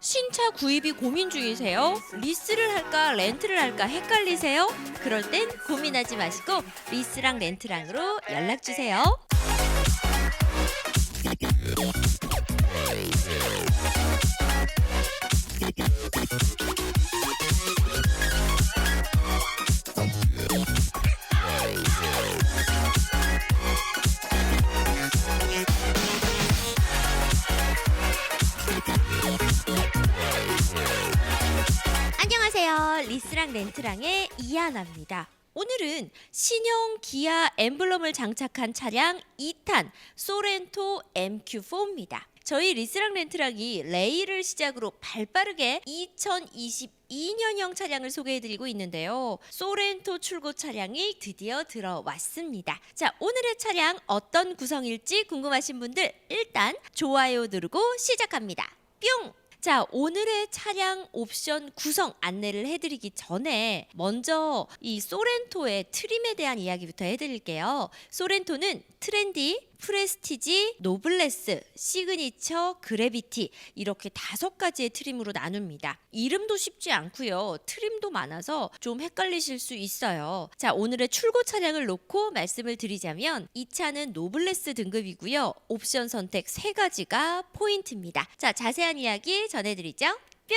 신차 구입이 고민 중이세요? 리스를 할까 렌트를 할까 헷갈리세요? 그럴 땐 고민하지 마시고 리스랑 렌트랑으로 연락 주세요. 리스랑 렌트랑의 이하나입니다. 오늘은 신형 기아 엠블럼을 장착한 차량 2탄 소렌토 MQ4입니다. 저희 리스랑 렌트랑이 레이를 시작으로 발빠르게 2022년형 차량을 소개해드리고 있는데요. 소렌토 출고 차량이 드디어 들어왔습니다. 자, 오늘의 차량 어떤 구성일지 궁금하신 분들 일단 좋아요 누르고 시작합니다. 뿅! 자, 오늘의 차량 옵션 구성 안내를 해드리기 전에 먼저 이 소렌토의 트림에 대한 이야기부터 해드릴게요. 소렌토는 트렌디, 프레스티지, 노블레스, 시그니처, 그래비티 이렇게 다섯 가지의 트림으로 나눕니다. 이름도 쉽지 않고요. 트림도 많아서 좀 헷갈리실 수 있어요. 자, 오늘의 출고 차량을 놓고 말씀을 드리자면 이 차는 노블레스 등급이고요. 옵션 선택 세 가지가 포인트입니다. 자, 자세한 이야기 전해드리죠. 뿅!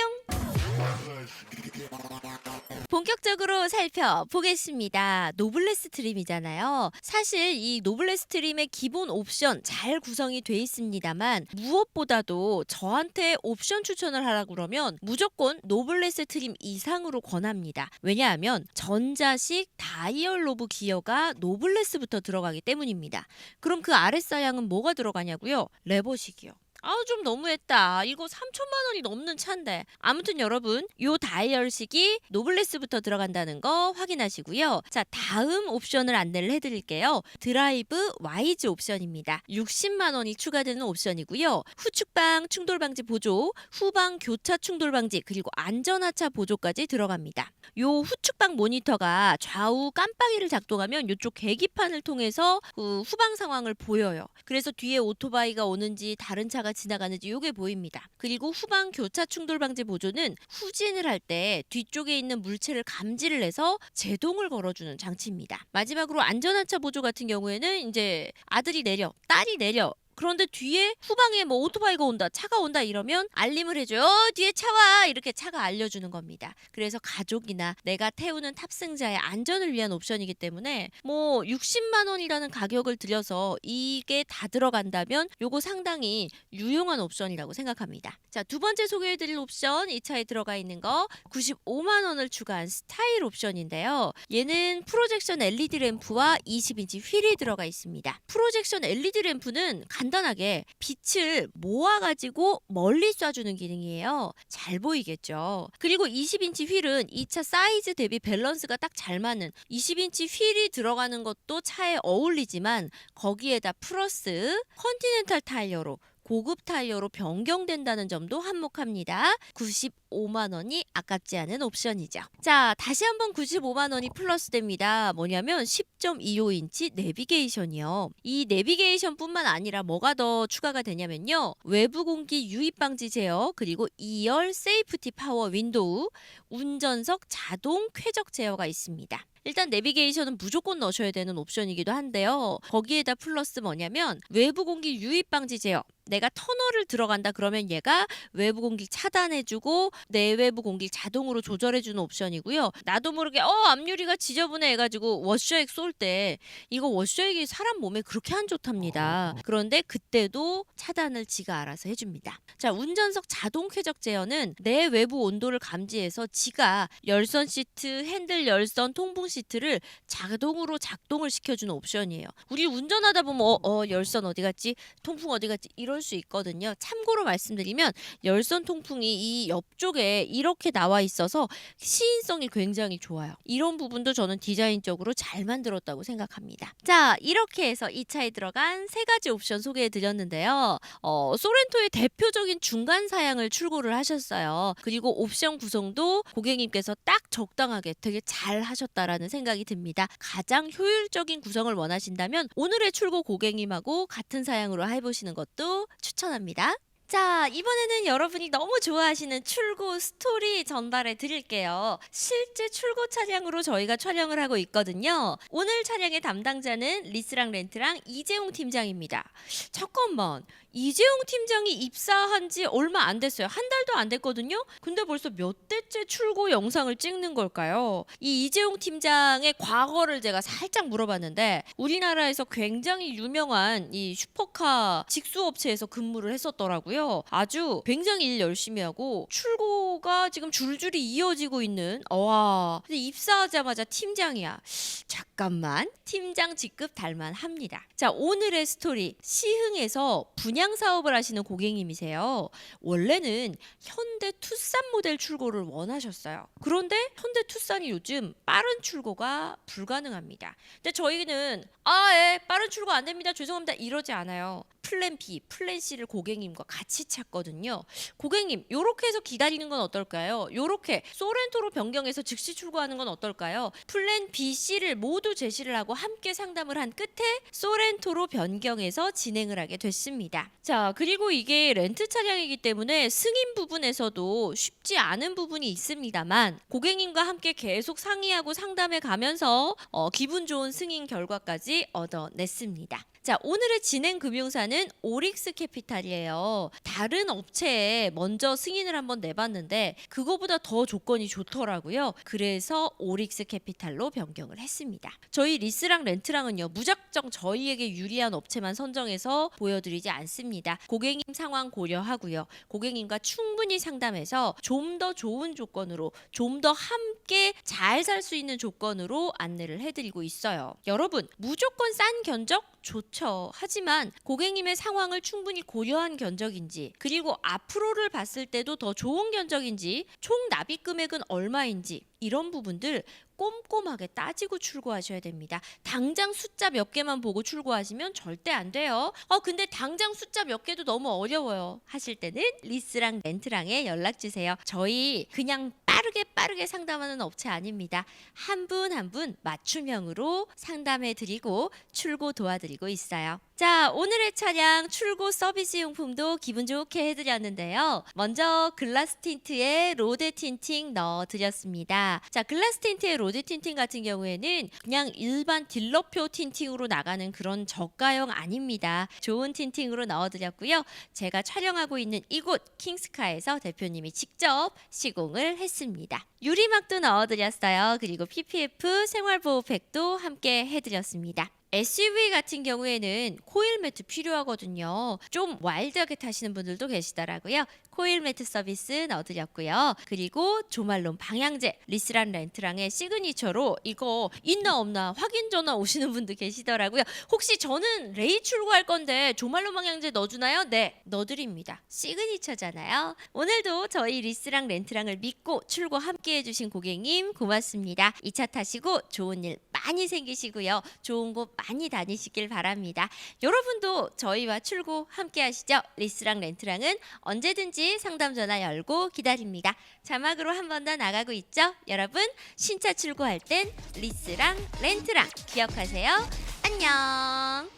본격적으로 살펴보겠습니다. 노블레스 트림이잖아요. 사실 이 노블레스 트림의 기본 옵션 잘 구성이 돼 있습니다만 무엇보다도 저한테 옵션 추천을 하라고 그러면 무조건 노블레스 트림 이상으로 권합니다. 왜냐하면 전자식 다이얼 로브 기어가 노블레스부터 들어가기 때문입니다. 그럼 그 아랫사양은 뭐가 들어가냐고요? 레버식이요. 아좀 너무했다. 이거 3천만 원이 넘는 차인데. 아무튼 여러분, 요 다이얼식이 노블레스부터 들어간다는 거 확인하시고요. 자, 다음 옵션을 안내를 해드릴게요. 드라이브 와이즈 옵션입니다. 60만 원이 추가되는 옵션이고요. 후측방 충돌 방지 보조, 후방 교차 충돌 방지, 그리고 안전하차 보조까지 들어갑니다. 요 후측방 모니터가 좌우 깜빡이를 작동하면 요쪽 계기판을 통해서 그 후방 상황을 보여요. 그래서 뒤에 오토바이가 오는지 다른 차가 지나가는지 요게 보입니다. 그리고 후방 교차 충돌 방지 보조는 후진을 할 때 뒤쪽에 있는 물체를 감지를 해서 제동을 걸어주는 장치입니다. 마지막으로 안전하차 보조 같은 경우에는 이제 아들이 내려, 딸이 내려 그런데 뒤에 후방에 뭐 오토바이가 온다, 차가 온다 이러면 알림을 해줘요. 어, 뒤에 차 와! 이렇게 차가 알려주는 겁니다. 그래서 가족이나 내가 태우는 탑승자의 안전을 위한 옵션이기 때문에 뭐 60만 원이라는 가격을 들여서 이게 다 들어간다면 요거 상당히 유용한 옵션이라고 생각합니다. 자, 두 번째 소개해드릴 옵션 이 차에 들어가 있는 거 95만 원을 추가한 스타일 옵션인데요. 얘는 프로젝션 LED 램프와 20인치 휠이 들어가 있습니다. 프로젝션 LED 램프는 간단하게 빛을 모아가지고 멀리 쏴주는 기능이에요. 잘 보이겠죠. 그리고 20인치 휠은 이차 사이즈 대비 밸런스가 딱 잘 맞는 20인치 휠이 들어가는 것도 차에 어울리지만 거기에다 플러스 컨티넨탈 타이어로 고급 타이어로 변경된다는 점도 한몫합니다. 95만 원이 아깝지 않은 옵션이죠. 자, 다시 한번 95만 원이 플러스 됩니다. 뭐냐면 10.25인치 내비게이션이요. 이 내비게이션뿐만 아니라 뭐가 더 추가가 되냐면요. 외부 공기 유입 방지 제어, 그리고 2열 세이프티 파워 윈도우, 운전석 자동 쾌적 제어가 있습니다. 일단 내비게이션은 무조건 넣으셔야 되는 옵션이기도 한데요. 거기에다 플러스 뭐냐면 외부 공기 유입 방지 제어. 내가 터널을 들어간다 그러면 얘가 외부 공기 차단해주고 내외부 공기 자동으로 조절해주는 옵션이고요. 나도 모르게 어 앞유리가 지저분해 해가지고 워셔액 쏠 때 이거 워셔액이 사람 몸에 그렇게 안 좋답니다. 그런데 그때도 차단을 지가 알아서 해줍니다. 자 운전석 자동 쾌적 제어는 내 외부 온도를 감지해서 지가 열선 시트, 핸들 열선, 통풍 시트를 자동으로 작동을 시켜주는 옵션이에요. 우리 운전하다 보면 어, 어 열선 어디 갔지, 통풍 어디 갔지 이럴 수 있거든요. 참고로 말씀드리면 열선 통풍이 이 옆쪽에 이렇게 나와 있어서 시인성이 굉장히 좋아요. 이런 부분도 저는 디자인적으로 잘 만들었다고 생각합니다. 자, 이렇게 해서 이 차에 들어간 세 가지 옵션 소개해 드렸는데요. 어, 소렌토의 대표적인 중간 사양을 출고를 하셨어요. 그리고 옵션 구성도 고객님께서 딱 적당하게 되게 잘 하셨다라는 생각이 듭니다. 가장 효율적인 구성을 원하신다면 오늘의 출고 고객님하고 같은 사양으로 해보시는 것도 추천합니다. 자, 이번에는 여러분이 너무 좋아하시는 출고 스토리 전달해 드릴게요. 실제 출고 차량으로 저희가 촬영을 하고 있거든요. 오늘 촬영의 담당자는 리스랑 렌트랑 이재용 팀장입니다. 잠깐만. 이재용 팀장이 입사한 지 얼마 안 됐어요. 한 달도 안 됐거든요. 근데 벌써 몇 대째 출고 영상을 찍는 걸까요? 이 이재용 팀장의 과거를 제가 살짝 물어봤는데 우리나라에서 굉장히 유명한 이 슈퍼카 직수업체에서 근무를 했었더라고요. 아주 굉장히 일 열심히 하고 출고가 지금 줄줄이 이어지고 있는 와. 근데 입사하자마자 팀장이야. 잠깐만. 팀장 직급 달만 합니다. 자, 오늘의 스토리. 시흥에서 분양 사업을 하시는 고객님이세요. 원래는 현대 투싼 모델 출고를 원하셨어요. 그런데 현대 투싼이 요즘 빠른 출고가 불가능합니다. 근데 저희는 아, 예, 빠른 출고 안 됩니다. 죄송합니다. 이러지 않아요. 플랜 B, 플랜 C를 고객님과 같이 찾거든요. 고객님, 요렇게 해서 기다리는 건 어떨까요? 요렇게 소렌토로 변경해서 즉시 출고하는 건 어떨까요? 플랜 B, C를 모두 제시를 하고 함께 상담을 한 끝에 소렌토로 변경해서 진행을 하게 됐습니다. 자, 그리고 이게 렌트 차량이기 때문에 승인 부분에서도 쉽지 않은 부분이 있습니다만 고객님과 함께 계속 상의하고 상담해 가면서 어, 기분 좋은 승인 결과까지 얻어냈습니다. 자, 오늘의 진행 금융사는 오릭스 캐피탈이에요. 다른 업체에 먼저 승인을 한번 내봤는데 그거보다 더 조건이 좋더라고요. 그래서 오릭스 캐피탈로 변경을 했습니다. 저희 리스랑 렌트랑은요, 무작정 저희에게 유리한 업체만 선정해서 보여드리지 않습니다. 고객님 상황 고려하고요. 고객님과 충분히 상담해서 좀 더 좋은 조건으로, 좀 더 함께 잘 살 수 있는 조건으로 안내를 해드리고 있어요. 여러분, 무조건 싼 견적 좋죠. 하지만 고객님의 상황을 충분히 고려한 견적인지, 그리고 앞으로를 봤을 때도 더 좋은 견적인지, 총 납입 금액은 얼마인지, 이런 부분들 꼼꼼하게 따지고 출고하셔야 됩니다. 당장 숫자 몇 개만 보고 출고하시면 절대 안 돼요. 어, 근데 당장 숫자 몇 개도 너무 어려워요. 하실 때는 리스랑 렌트랑에 연락 주세요. 저희 그냥 빠르게 빠르게 상담하는 업체 아닙니다. 한 분 한 분 맞춤형으로 상담해 드리고 출고 도와드리고 있어요. 자, 오늘의 차량 출고 서비스 용품도 기분 좋게 해드렸는데요. 먼저 글라스 틴트에 로드 틴팅 넣어드렸습니다. 자, 글라스 틴트의 로드 틴팅 같은 경우에는 그냥 일반 딜러표 틴팅으로 나가는 그런 저가형 아닙니다. 좋은 틴팅으로 넣어드렸고요. 제가 촬영하고 있는 이곳 킹스카에서 대표님이 직접 시공을 했습니다. 유리막도 넣어드렸어요. 그리고 PPF 생활보호팩도 함께 해드렸습니다. SUV 같은 경우에는 코일 매트 필요하거든요. 좀 와일드하게 타시는 분들도 계시더라고요. 코일 매트 서비스 넣어드렸고요. 그리고 조말론 방향제 리스란 렌트랑의 시그니처로 이거 있나 없나 확인 전화 오시는 분들 계시더라고요. 혹시 저는 레이 출고할 건데 조말론 방향제 넣어주나요? 네, 넣어드립니다. 시그니처잖아요. 오늘도 저희 리스랑 렌트랑을 믿고 출고 함께 해주신 고객님 고맙습니다. 이 차 타시고 좋은 일 많이 생기시고요. 좋은 곳 많이 다니시길 바랍니다. 여러분도 저희와 출고 함께 하시죠. 리스랑 렌트랑은 언제든지 상담 전화 열고 기다립니다. 자막으로 한 번 더 나가고 있죠. 여러분 신차 출고할 땐 리스랑 렌트랑 기억하세요. 안녕.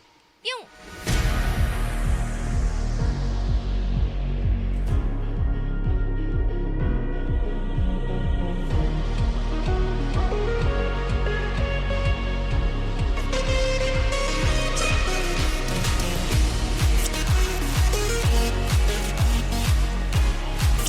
뿅.